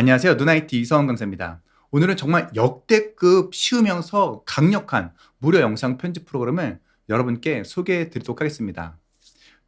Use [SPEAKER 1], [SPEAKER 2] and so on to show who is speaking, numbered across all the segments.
[SPEAKER 1] 안녕하세요. 누나이티 이서원 강사입니다. 오늘은 정말 역대급 쉬우면서 강력한 무료 영상 편집 프로그램을 여러분께 소개해 드리도록 하겠습니다.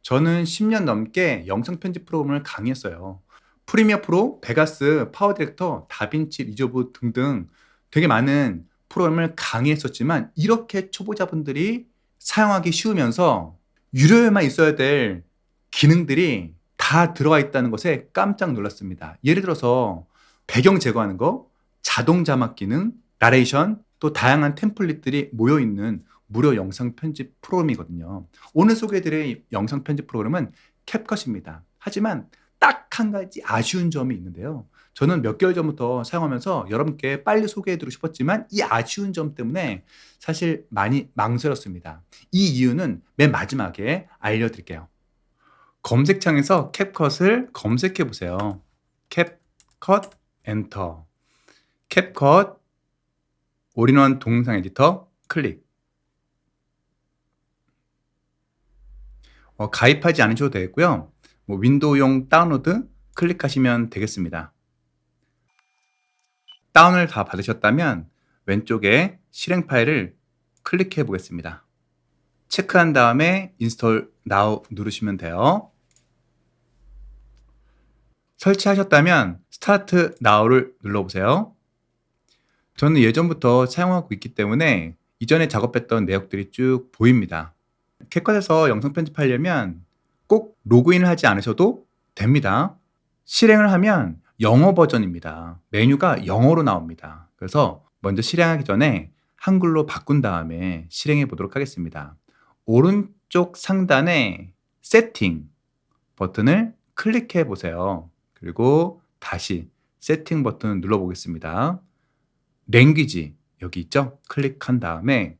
[SPEAKER 1] 저는 10년 넘게 영상 편집 프로그램을 강의했어요. 프리미어 프로, 베가스, 파워 디렉터, 다빈치, 리조브 등등 되게 많은 프로그램을 강의했었지만 이렇게 초보자분들이 사용하기 쉬우면서 유료에만 있어야 될 기능들이 다 들어가 있다는 것에 깜짝 놀랐습니다. 예를 들어서 배경 제거하는 거, 자동 자막 기능, 나레이션, 또 다양한 템플릿들이 모여 있는 무료 영상 편집 프로그램이거든요. 오늘 소개해드릴 영상 편집 프로그램은 캡컷입니다. 하지만 딱 한 가지 아쉬운 점이 있는데요. 저는 몇 개월 전부터 사용하면서 여러분께 빨리 소개해드리고 싶었지만 이 아쉬운 점 때문에 사실 많이 망설였습니다. 이 이유는 맨 마지막에 알려드릴게요. 검색창에서 캡컷을 검색해 보세요. 캡컷 엔터. 캡컷 올인원 동영상 에디터 클릭. 어, 가입하지 않으셔도 되고요. 뭐 윈도우용 다운로드 클릭하시면 되겠습니다. 다운을 다 받으셨다면 왼쪽에 실행 파일을 클릭해 보겠습니다. 체크한 다음에 인스톨 now 누르시면 돼요. 설치하셨다면 스타트 now를 눌러보세요. 저는 예전부터 사용하고 있기 때문에 이전에 작업했던 내역들이 쭉 보입니다. 캡컷에서 영상 편집하려면 꼭 로그인을 하지 않으셔도 됩니다. 실행을 하면 영어 버전입니다. 메뉴가 영어로 나옵니다. 그래서 먼저 실행하기 전에 한글로 바꾼 다음에 실행해 보도록 하겠습니다. 오른쪽 상단에 세팅 버튼을 클릭해 보세요. 그리고 다시 세팅 버튼을 눌러 보겠습니다. 랭귀지 여기 있죠? 클릭한 다음에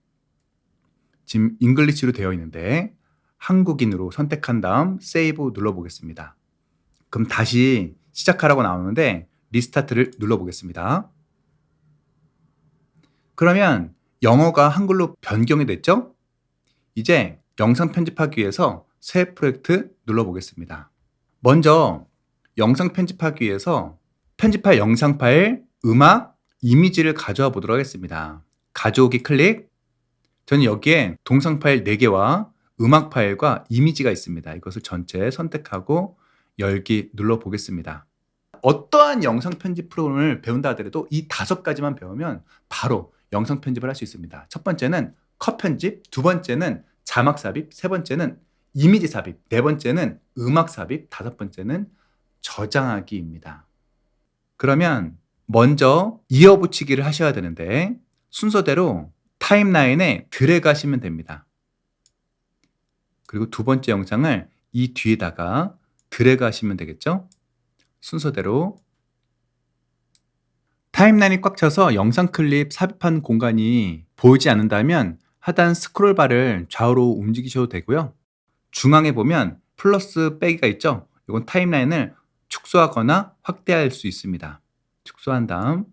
[SPEAKER 1] 지금 잉글리시로 되어 있는데 한국인으로 선택한 다음 세이브 눌러 보겠습니다. 그럼 다시 시작하라고 나오는데 리스타트를 눌러 보겠습니다. 그러면 영어가 한글로 변경이 됐죠? 이제 영상 편집하기 위해서 새 프로젝트 눌러 보겠습니다. 먼저 영상 편집하기 위해서 편집할 영상 파일, 음악, 이미지를 가져와 보도록 하겠습니다. 가져오기 클릭. 저는 여기에 동상 파일 4개와 음악 파일과 이미지가 있습니다. 이것을 전체 선택하고 열기 눌러 보겠습니다. 어떠한 영상 편집 프로그램을 배운다 하더라도 이 다섯 가지만 배우면 바로 영상 편집을 할 수 있습니다. 첫 번째는 컷 편집, 두 번째는 자막 삽입, 세 번째는 이미지 삽입, 네 번째는 음악 삽입, 다섯 번째는 저장하기입니다. 그러면 먼저 이어붙이기를 하셔야 되는데 순서대로 타임라인에 드래그 하시면 됩니다. 그리고 두 번째 영상을 이 뒤에다가 드래그 하시면 되겠죠? 순서대로 타임라인이 꽉 차서 영상 클립 삽입한 공간이 보이지 않는다면 하단 스크롤 바를 좌우로 움직이셔도 되고요. 중앙에 보면 플러스 빼기가 있죠? 이건 타임라인을 축소하거나 확대할 수 있습니다. 축소한 다음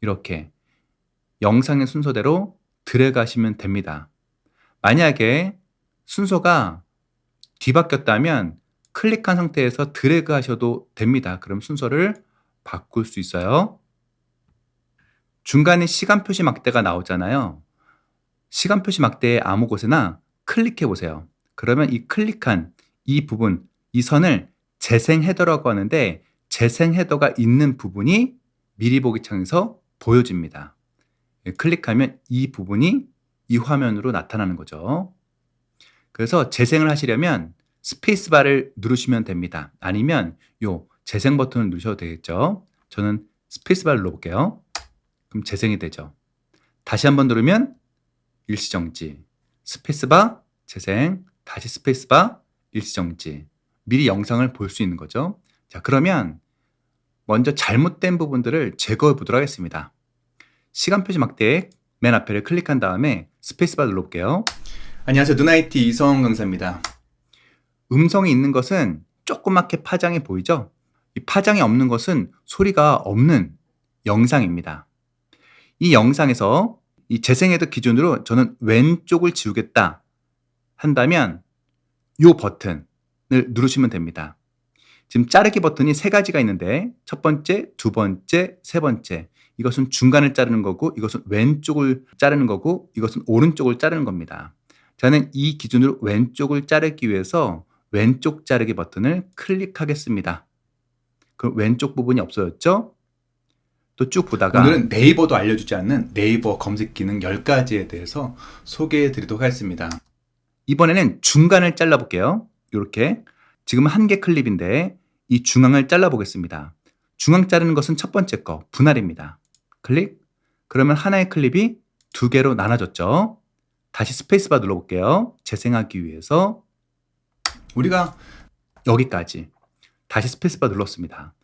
[SPEAKER 1] 이렇게 영상의 순서대로 하시면 됩니다. 만약에 순서가 뒤바뀌었다면 클릭한 상태에서 드래그 하셔도 됩니다. 그럼 순서를 바꿀 수 있어요. 중간에 시간 표시 막대가 나오잖아요. 시간 표시 막대의 아무 곳에나 클릭해 보세요. 그러면 이 클릭한 이 부분, 이 선을 재생 헤더라고 하는데 재생 헤더가 있는 부분이 미리 보기 창에서 보여집니다. 예, 클릭하면 이 부분이 이 화면으로 나타나는 거죠. 그래서 재생을 하시려면 스페이스바를 누르시면 됩니다. 아니면 요 재생 버튼을 누르셔도 되겠죠. 저는 스페이스바를 눌러볼게요. 그럼 재생이 되죠. 다시 한번 누르면 일시정지. 스페이스바, 재생, 다시 스페이스바, 일시정지. 미리 영상을 볼 수 있는 거죠. 자, 그러면 먼저 잘못된 부분들을 제거해 보도록 하겠습니다. 시간 표시 막대 맨 앞에를 클릭한 다음에 스페이스바 눌러볼게요. 안녕하세요. 누나이티 이성 강사입니다. 음성이 있는 것은 조그맣게 파장이 보이죠? 이 파장이 없는 것은 소리가 없는 영상입니다. 이 영상에서 이 재생헤드 기준으로 저는 왼쪽을 지우겠다 한다면 이 버튼을 누르시면 됩니다. 지금 자르기 버튼이 세 가지가 있는데 첫 번째, 두 번째, 세 번째. 이것은 중간을 자르는 거고 이것은 왼쪽을 자르는 거고 이것은 오른쪽을 자르는 겁니다. 저는 이 기준으로 왼쪽을 자르기 위해서 왼쪽 자르기 버튼을 클릭하겠습니다. 그럼 왼쪽 부분이 없어졌죠? 또 쭉 보다가 오늘은 네이버도 알려주지 않는 네이버 검색 기능 10가지에 대해서 소개해 드리도록 하겠습니다. 이번에는 중간을 잘라 볼게요. 이렇게 지금 한 개 클립인데 이 중앙을 잘라 보겠습니다. 중앙 자르는 것은 첫 번째 거 분할입니다. 클릭. 그러면 하나의 클립이 두 개로 나눠졌죠. 다시 스페이스바 눌러볼게요. 재생하기 위해서 우리가 여기까지 다시 스페이스바 눌렀습니다.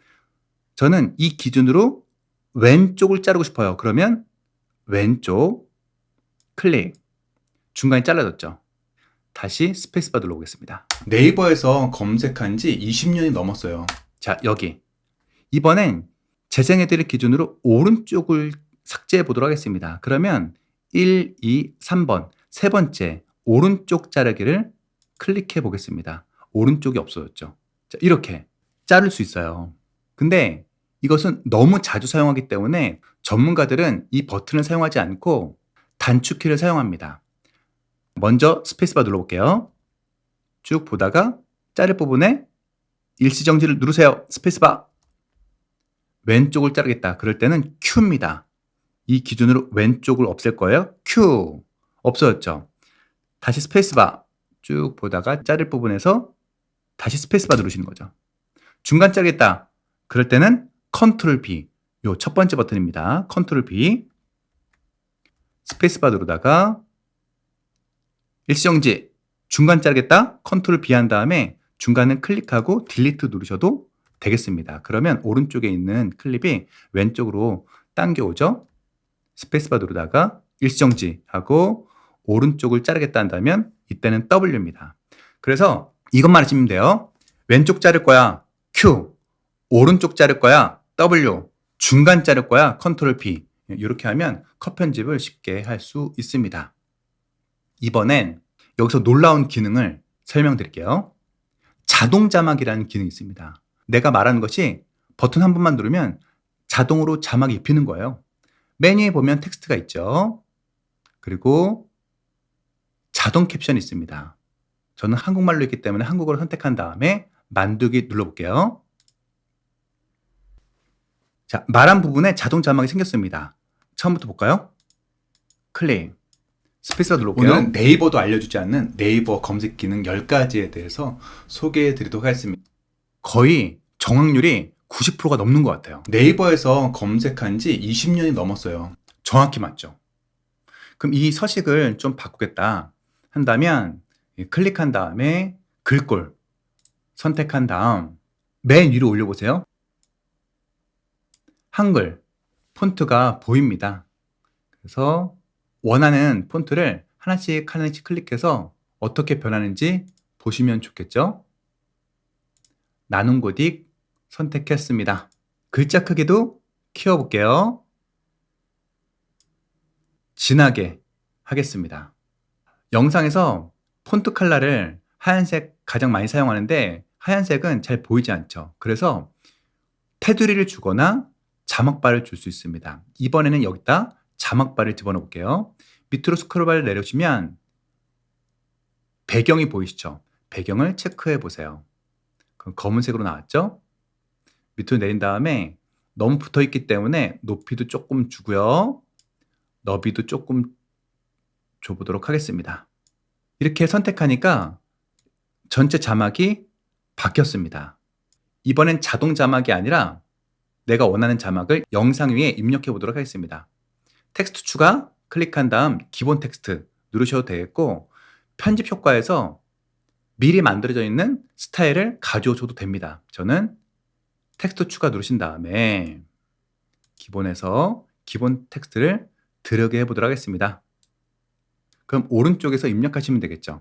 [SPEAKER 1] 저는 이 기준으로 왼쪽을 자르고 싶어요. 그러면 왼쪽 클릭 중간에 잘라졌죠. 다시 스페이스바 눌러보겠습니다. 네이버에서 검색한 지 20년이 넘었어요. 자, 여기. 이번엔 재생해드릴 기준으로 오른쪽을 삭제해 보도록 하겠습니다. 그러면 1, 2, 3번, 세 번째, 오른쪽 자르기를 클릭해 보겠습니다. 오른쪽이 없어졌죠. 자, 이렇게 자를 수 있어요. 근데 이것은 너무 자주 사용하기 때문에 전문가들은 이 버튼을 사용하지 않고 단축키를 사용합니다. 먼저 스페이스바 눌러볼게요. 쭉 보다가 자를 부분에 일시정지를 누르세요. 스페이스바. 왼쪽을 자르겠다. 그럴 때는 Q입니다. 이 기준으로 왼쪽을 없앨 거예요. Q. 없어졌죠. 다시 스페이스바. 쭉 보다가 자를 부분에서 다시 스페이스바 누르시는 거죠. 중간 자르겠다. 그럴 때는 컨트롤 B. 요 첫 번째 버튼입니다. 컨트롤 B. 스페이스바 누르다가 일시정지. 중간 자르겠다. 컨트롤 B 한 다음에 중간은 클릭하고 딜리트 누르셔도 되겠습니다. 그러면 오른쪽에 있는 클립이 왼쪽으로 당겨오죠. 스페이스바 누르다가 일시정지 하고 오른쪽을 자르겠다 한다면 이때는 W입니다. 그래서 이것만 하시면 돼요. 왼쪽 자를 거야 Q, 오른쪽 자를 거야 W, 중간 자를 거야 컨트롤 P. 이렇게 하면 컷 편집을 쉽게 할 수 있습니다. 이번엔 여기서 놀라운 기능을 설명드릴게요. 자동 자막이라는 기능이 있습니다. 내가 말하는 것이 버튼 한 번만 누르면 자동으로 자막이 입히는 거예요. 메뉴에 보면 텍스트가 있죠. 그리고 자동 캡션이 있습니다. 저는 한국말로 있기 때문에 한국어를 선택한 다음에 만들기 눌러볼게요. 자, 말한 부분에 자동 자막이 생겼습니다. 처음부터 볼까요? 클릭. 스페이스바 눌러볼게요. 오늘은 네이버도 알려주지 않는 네이버 검색 기능 10가지에 대해서 소개해 드리도록 하겠습니다. 거의 정확률이 90%가 넘는 것 같아요. 네이버에서 검색한 지 20년이 넘었어요. 정확히 맞죠? 그럼 이 서식을 좀 바꾸겠다 한다면 클릭한 다음에 글꼴 선택한 다음 맨 위로 올려보세요. 한글 폰트가 보입니다. 그래서 원하는 폰트를 하나씩 하나씩 클릭해서 어떻게 변하는지 보시면 좋겠죠? 나눈 고딕 선택했습니다. 글자 크기도 키워볼게요. 진하게 하겠습니다. 영상에서 폰트 컬러를 하얀색 가장 많이 사용하는데 하얀색은 잘 보이지 않죠. 그래서 테두리를 주거나 자막바를 줄 수 있습니다. 이번에는 여기다 자막바를 집어넣어 볼게요. 밑으로 스크롤바를 내려주면 배경이 보이시죠? 배경을 체크해 보세요. 그럼 검은색으로 나왔죠? 밑으로 내린 다음에 너무 붙어 있기 때문에 높이도 조금 주고요. 너비도 조금 줘보도록 하겠습니다. 이렇게 선택하니까 전체 자막이 바뀌었습니다. 이번엔 자동 자막이 아니라 내가 원하는 자막을 영상 위에 입력해 보도록 하겠습니다. 텍스트 추가 클릭한 다음 기본 텍스트 누르셔도 되겠고 편집 효과에서 미리 만들어져 있는 스타일을 가져오셔도 됩니다. 저는 텍스트 추가 누르신 다음에 기본에서 기본 텍스트를 들어게 해보도록 하겠습니다. 그럼 오른쪽에서 입력하시면 되겠죠.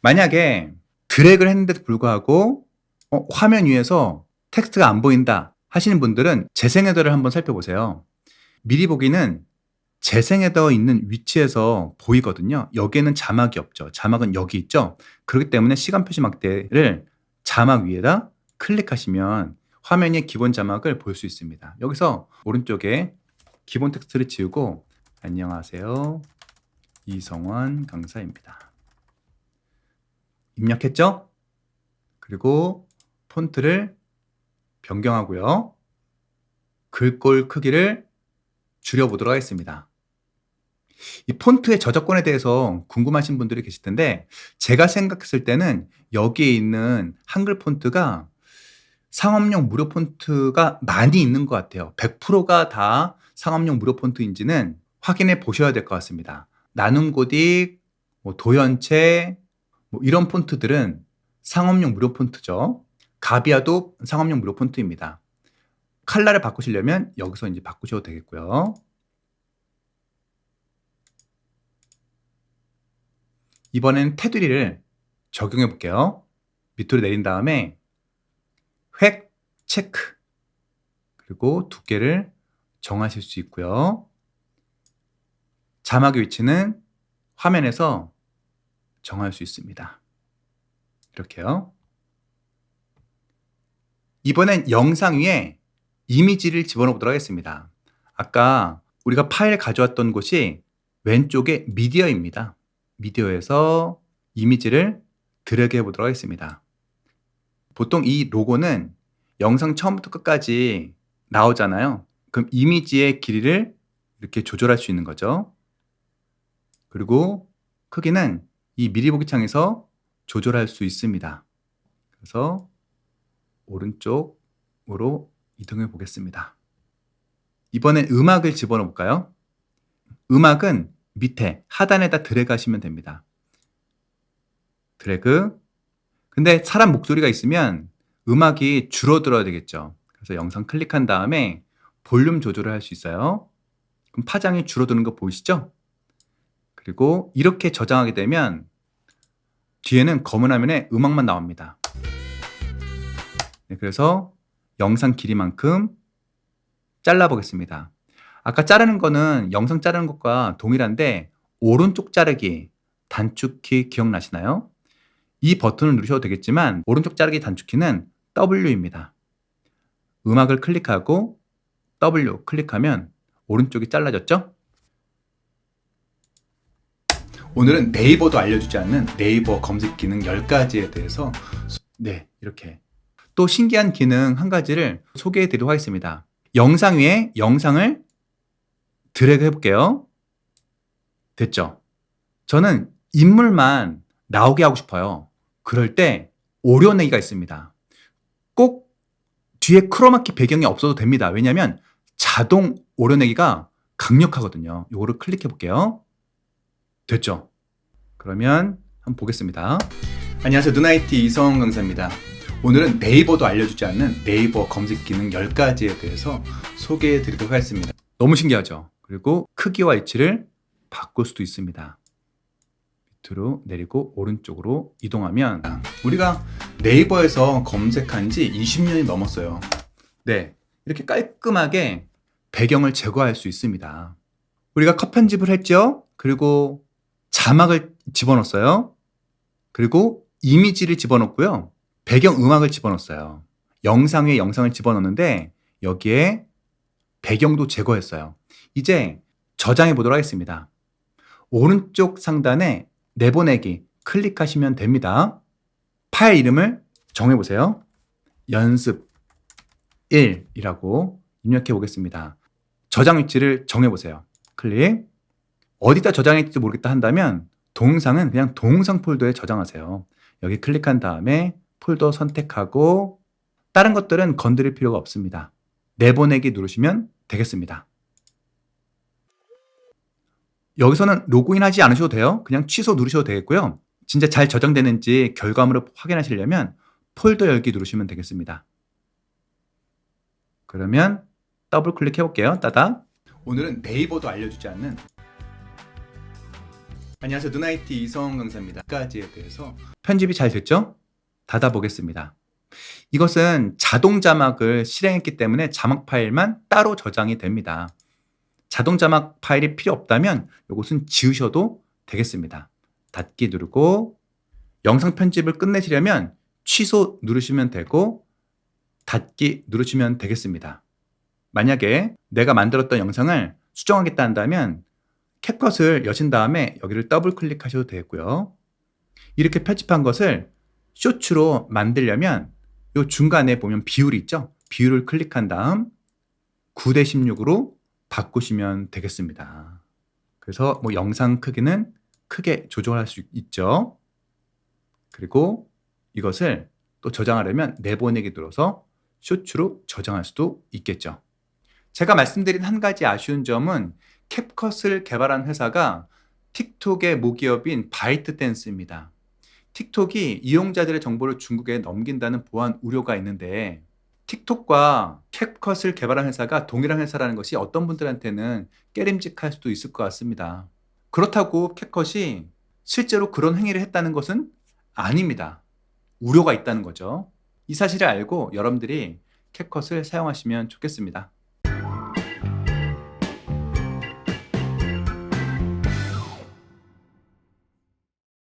[SPEAKER 1] 만약에 드래그를 했는데도 불구하고 어, 화면 위에서 텍스트가 안 보인다 하시는 분들은 재생 헤더를 한번 살펴보세요. 미리 보기는 재생 헤더 있는 위치에서 보이거든요. 여기에는 자막이 없죠. 자막은 여기 있죠. 그렇기 때문에 시간 표시 막대를 자막 위에다 클릭하시면 화면의 기본 자막을 볼 수 있습니다. 여기서 오른쪽에 기본 텍스트를 지우고 안녕하세요. 이성원 강사입니다. 입력했죠? 그리고 폰트를 변경하고요. 글꼴 크기를 줄여보도록 하겠습니다. 이 폰트의 저작권에 대해서 궁금하신 분들이 계실 텐데 제가 생각했을 때는 여기에 있는 한글 폰트가 상업용 무료 폰트가 많이 있는 것 같아요. 100%가 다 상업용 무료 폰트인지는 확인해 보셔야 될 것 같습니다. 나눔고딕, 뭐 도연체, 뭐 이런 폰트들은 상업용 무료 폰트죠. 가비아도 상업용 무료 폰트입니다. 칼라를 바꾸시려면 여기서 이제 바꾸셔도 되겠고요. 이번엔 테두리를 적용해 볼게요. 밑으로 내린 다음에 획 체크 그리고 두께를 정하실 수 있고요. 자막의 위치는 화면에서 정할 수 있습니다. 이렇게요. 이번엔 영상 위에 이미지를 집어넣도록 하겠습니다. 아까 우리가 파일 가져왔던 곳이 왼쪽에 미디어입니다. 미디어에서 이미지를 드래그 해보도록 하겠습니다. 보통 이 로고는 영상 처음부터 끝까지 나오잖아요. 그럼 이미지의 길이를 이렇게 조절할 수 있는 거죠. 그리고 크기는 이 미리 보기 창에서 조절할 수 있습니다. 그래서 오른쪽으로 이동해 보겠습니다. 이번엔 음악을 집어넣어 볼까요? 음악은 밑에 하단에다 드래그 하시면 됩니다. 드래그. 근데 사람 목소리가 있으면 음악이 줄어들어야 되겠죠. 그래서 영상 클릭한 다음에 볼륨 조절을 할 수 있어요. 그럼 파장이 줄어드는 거 보이시죠? 그리고 이렇게 저장하게 되면 뒤에는 검은 화면에 음악만 나옵니다. 네, 그래서 영상 길이만큼 잘라 보겠습니다. 아까 자르는 거는 영상 자르는 것과 동일한데 오른쪽 자르기 단축키 기억나시나요? 이 버튼을 누르셔도 되겠지만 오른쪽 자르기 단축키는 W입니다. 음악을 클릭하고 W 클릭하면 오른쪽이 잘라졌죠? 오늘은 네이버도 알려주지 않는 네이버 검색 기능 10가지에 대해서 네, 이렇게 또 신기한 기능 한 가지를 소개해 드리도록 하겠습니다. 영상 위에 영상을 드래그 해볼게요. 됐죠? 저는 인물만 나오게 하고 싶어요. 그럴 때 오려내기가 있습니다. 꼭 뒤에 크로마키 배경이 없어도 됩니다. 왜냐하면 자동 오려내기가 강력하거든요. 이거를 클릭해 볼게요. 됐죠? 그러면 한번 보겠습니다. 안녕하세요. 눈아이티 이성 강사입니다. 오늘은 네이버도 알려주지 않는 네이버 검색 기능 10가지에 대해서 소개해 드리도록 하겠습니다. 너무 신기하죠? 그리고 크기와 위치를 바꿀 수도 있습니다. 밑으로 내리고 오른쪽으로 이동하면 우리가 네이버에서 검색한 지 20년이 넘었어요. 네. 이렇게 깔끔하게 배경을 제거할 수 있습니다. 우리가 컷 편집을 했죠? 그리고 자막을 집어넣었어요. 그리고 이미지를 집어넣고요. 배경 음악을 집어넣었어요. 영상에 영상을 집어넣는데 여기에 배경도 제거했어요. 이제 저장해 보도록 하겠습니다. 오른쪽 상단에 내보내기 클릭하시면 됩니다. 파일 이름을 정해 보세요. 연습 1이라고 입력해 보겠습니다. 저장 위치를 정해 보세요. 클릭. 어디다 저장할지 모르겠다 한다면 동영상은 그냥 동영상 폴더에 저장하세요. 여기 클릭한 다음에 폴더 선택하고 다른 것들은 건드릴 필요가 없습니다. 내보내기 누르시면 되겠습니다. 여기서는 로그인 하지 않으셔도 돼요. 그냥 취소 누르셔도 되겠고요. 진짜 잘 저장되는지 결과물을 확인하시려면 폴더 열기 누르시면 되겠습니다. 그러면 더블 클릭해 볼게요. 따닥. 오늘은 네이버도 알려주지 않는 안녕하세요. 눈아이티 이성 강사입니다. 까지에 대해서 편집이 잘 됐죠? 닫아 보겠습니다. 이것은 자동 자막을 실행했기 때문에 자막 파일만 따로 저장이 됩니다. 자동 자막 파일이 필요 없다면 이것은 지우셔도 되겠습니다. 닫기 누르고 영상 편집을 끝내시려면 취소 누르시면 되고 닫기 누르시면 되겠습니다. 만약에 내가 만들었던 영상을 수정하겠다 한다면 캡컷을 여신 다음에 여기를 더블 클릭하셔도 되고요. 이렇게 편집한 것을 쇼츠로 만들려면 요 중간에 보면 비율이 있죠? 비율을 클릭한 다음 9대 16으로 바꾸시면 되겠습니다. 그래서 뭐 영상 크기는 크게 조정할 수 있죠. 그리고 이것을 또 저장하려면 내보내기 눌러서 쇼츠로 저장할 수도 있겠죠. 제가 말씀드린 한 가지 아쉬운 점은 캡컷을 개발한 회사가 틱톡의 모기업인 바이트댄스입니다. 틱톡이 이용자들의 정보를 중국에 넘긴다는 보안 우려가 있는데 틱톡과 캡컷을 개발한 회사가 동일한 회사라는 것이 어떤 분들한테는 깨림직할 수도 있을 것 같습니다. 그렇다고 캡컷이 실제로 그런 행위를 했다는 것은 아닙니다. 우려가 있다는 거죠. 이 사실을 알고 여러분들이 캡컷을 사용하시면 좋겠습니다.